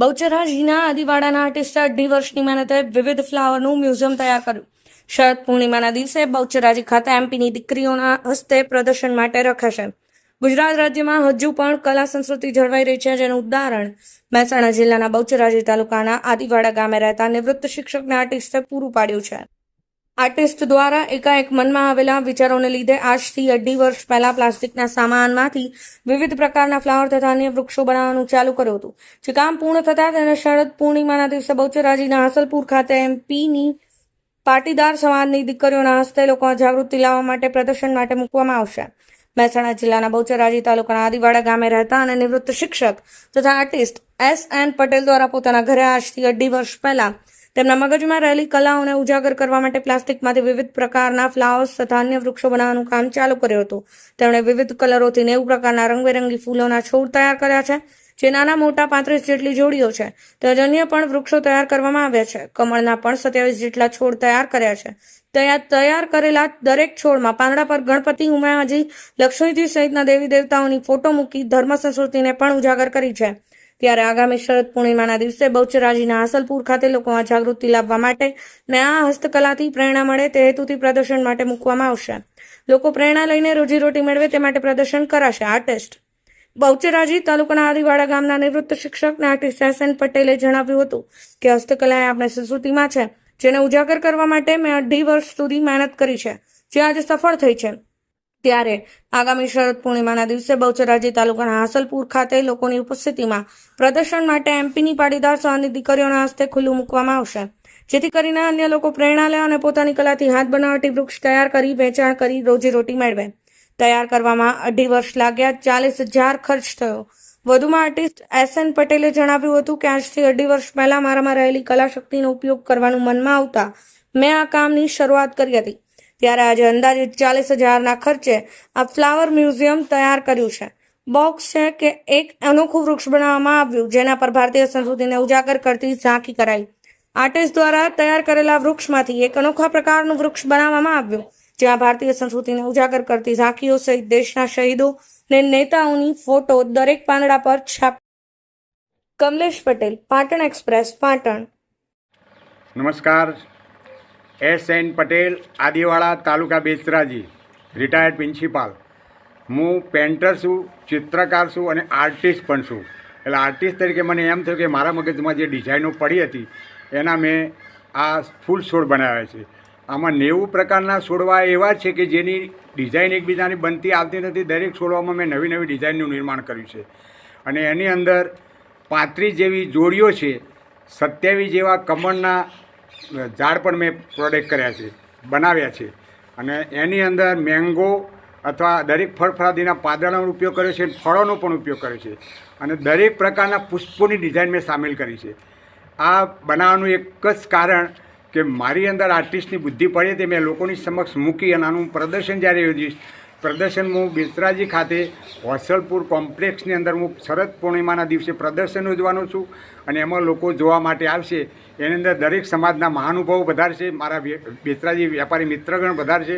બહુચરાજીના આદિવાડાના આર્ટિસ્ટે અઢી વર્ષની મહેનતે વિવિધ ફ્લાવરનું મ્યુઝિયમ તૈયાર કર્યું. શરદ પૂર્ણિમાના દિવસે બહુચરાજી ખાતે એમપીની દીકરીઓના હસ્તે પ્રદર્શન માટે રખાશે. ગુજરાત રાજ્યમાં હજુ પણ કલા સંસ્કૃતિ જળવાઈ રહી છે, જેનું ઉદાહરણ મહેસાણા જિલ્લાના બહુચરાજી તાલુકાના આદિવાડા ગામે રહેતા નિવૃત્ત શિક્ષકને આર્ટિસ્ટે પૂરું પાડ્યું છે. આર્ટિસ્ટ દ્વારા એકાએક મનમાં આવેલા વિચારોને લીધે આજથી અઢી વર્ષ પહેલા પ્લાસ્ટિકના સામાનમાંથી વિવિધ પ્રકારના ફ્લાવર તથા અન્ય વૃક્ષો બનાવવાનું ચાલુ કર્યું હતું. જે કામ પૂર્ણ થતાં તેને શરદ પૂર્ણિમાના દિવસે બહુચરાજીના હાસલપુર ખાતે એમપીની પાટીદાર સમાજની દીકરીઓના હસ્તે લોકોમાં જાગૃતિ લાવવા માટે પ્રદર્શન માટે મૂકવામાં આવશે. મહેસાણા જિલ્લાના બહુચરાજી તાલુકાના આદિવાડા ગામે રહેતા અને નિવૃત્ત શિક્ષક તથા આર્ટિસ્ટ એસ એન પટેલ દ્વારા પોતાના ઘરે આજથી અઢી વર્ષ પહેલા તેમના મગજમાં રહેલી કલાઓને ઉજાગર કરવા માટે પ્લાસ્ટિકમાંથી વિવિધ પ્રકારના ફ્લાવર્સ તથા અન્ય વૃક્ષો બનાવવાનું કામ ચાલુ કર્યું હતું. તેમણે વિવિધ કલરોથી નેવું પ્રકારના રંગબેરંગી ફૂલોના છોડ તૈયાર કર્યા છે, જે નાના મોટા પાંત્રીસ જેટલી જોડીઓ છે. તેમજ અન્ય પણ વૃક્ષો તૈયાર કરવામાં આવ્યા છે. કમળના પણ સત્યાવીસ જેટલા છોડ તૈયાર કર્યા છે. તૈયાર કરેલા દરેક છોડમાં પાંદડા પર ગણપતિ ઉમાયાજી લક્ષ્મીજી સહિતના દેવી દેવતાઓની ફોટો મૂકી ધર્મ સંસ્કૃતિને પણ ઉજાગર કરી છે. ત્યારે આગામી શરદ પૂર્ણિમાના દિવસે બહુચરાજીના હાસલપુર ખાતે લોકોમાં જાગૃતિ લાવવા માટે ને આ હસ્તકલાથી પ્રેરણા મળે તે હેતુથી પ્રદર્શન માટે મૂકવામાં આવશે. લોકો પ્રેરણા લઈને રોજીરોટી મેળવે તે માટે પ્રદર્શન કરાશે. આર્ટિસ્ટ બહુચરાજી તાલુકાના આદિવાડા ગામના નિવૃત્ત શિક્ષક આર્ટિસ્ટ એસ પટેલે જણાવ્યું હતું કે હસ્તકલા એ આપણી સંસ્કૃતિમાં છે, જેને ઉજાગર કરવા માટે મેં અઢી વર્ષ સુધી મહેનત કરી છે, જે આજે સફળ થઈ છે. ત્યારે આગામી શરદ પૂર્ણિમાના દિવસે બહુચરાજી તાલુકાના હાસલપુર ખાતે લોકોની ઉપસ્થિતિમાં પ્રદર્શન માટે એમપીની પાટીદાર સહની દીકરીઓના હસ્તે ખુલ્લું મૂકવામાં આવશે. જેથી કરીને અન્ય લોકો પ્રેરણા લે અને પોતાની કલાથી હાથ બનાવટી વૃક્ષ તૈયાર કરી, વેચાણ કરી રોજીરોટી મેળવે. તૈયાર કરવામાં અઢી વર્ષ લાગ્યા, ચાલીસ હજાર ખર્ચ થયો. વધુમાં આર્ટિસ્ટ એસ એન પટેલે જણાવ્યું હતું કે આજથી અઢી વર્ષ પહેલા મારામાં રહેલી કલા શક્તિનો ઉપયોગ કરવાનું મનમાં આવતા મેં આ કામની શરૂઆત કરી હતી. ત્યારે આજે અંદાજિત ચાલીસ હજારના ખર્ચે આ ફ્લાવર મ્યુઝિયમ તૈયાર કર્યું છે. બોક્સ છે કે એક અનોખું વૃક્ષ બનાવવામાં આવ્યું, જેના પર ભારતીય સંસ્કૃતિને ઉજાગર કરતી ઝાંખી કરાઈ. આર્ટિસ્ટ દ્વારા તૈયાર કરેલા વૃક્ષમાંથી એક અનોખા પ્રકારનું વૃક્ષ બનાવવામાં આવ્યું, જ્યાં ભારતીય સંસ્કૃતિને ઉજાગર કરતી ઝાંખીઓ સહિત દેશના શહીદો ને નેતાઓની ફોટો દરેક પાંદડા પર છાપ કમલેશ પટેલ, પાટણ એક્સપ્રેસ, પાટણ. નમસ્કાર. S N Patel Adivada taluka Becharaji retired principal હું પેન્ટર છું, ચિત્રકાર છું અને આર્ટિસ્ટ પણ છું. એટલે આર્ટિસ્ટ તરીકે મને એમ થયું કે મારા મગજમાં જે ડિઝાઇનો પડી હતી, એના મેં આ ફૂલ છોડ બનાવ્યા છે. આમાં નેવું પ્રકારના છોડવા એવા છે કે જેની ડિઝાઇન એકબીજાની બનતી આવતી નથી, દરેક છોડવામાં મેં નવી નવી ડિઝાઇનનું નિર્માણ કર્યું છે. અને એની અંદર પાંત્રીસ જેવી જોડીઓ છે, સત્યાવીસ જેવા કમળના ઝાડ પણ મેં પ્રોડક્ટ કર્યા છે, બનાવ્યા છે. અને એની અંદર મેંગો અથવા દરેક ફળફળાદીના પાદળાનો ઉપયોગ કર્યો છે ફળોનો પણ ઉપયોગ કર્યો છે. અને દરેક પ્રકારના પુષ્પોની ડિઝાઇન મેં સામેલ કરી છે. આ બનાવવાનું એક જ કારણ કે મારી અંદર આર્ટિસ્ટની બુદ્ધિ પડી હતી, મેં લોકોની સમક્ષ મૂકી અને આનું પ્રદર્શન જ્યારે યોજીશ પ્રદર્શન હું બેતરાજી ખાતે હોસલપુર કોમ્પ્લેક્સની અંદર હું શરદ પૂર્ણિમાના દિવસે પ્રદર્શન યોજવાનો છું અને એમાં લોકો જોવા માટે આવશે. એની અંદર દરેક સમાજના મહાનુભાવો વધારશે, મારા બેતરાજી વેપારી મિત્રગણ વધારશે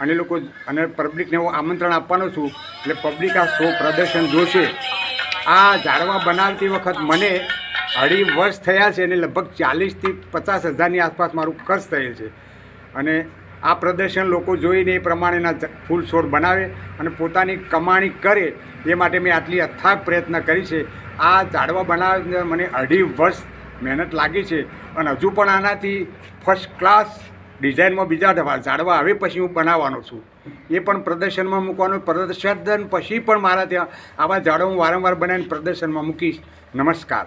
અને લોકો અને પબ્લિકને હું આમંત્રણ આપવાનો છું. એટલે પબ્લિક આ શો પ્રદર્શન જોશે. આ ઝાડવા બનાવતી વખત મને અઢી વર્ષ થયા છે અને લગભગ ચાલીસથી પચાસ હજારની આસપાસ મારું ખર્ચ થયેલ છે. અને આ પ્રદર્શન લોકો જોઈને એ પ્રમાણેના ફૂલ છોડ બનાવે અને પોતાની કમાણી કરે એ માટે મેં આટલી અથાગ પ્રયત્ન કરી છે. આ ઝાડવા બનાવવા મને અઢી વર્ષ મહેનત લાગી છે અને હજુ પણ આનાથી ફર્સ્ટ ક્લાસ ડિઝાઇનમાં બીજા ઝાડવા હવે પછી હું બનાવવાનો છું. એ પણ પ્રદર્શનમાં મૂકવાનું, પ્રદર્શન પછી પણ મારા ત્યાં આવા ઝાડો હું વારંવાર બનાવીને પ્રદર્શનમાં મૂકીશ. નમસ્કાર.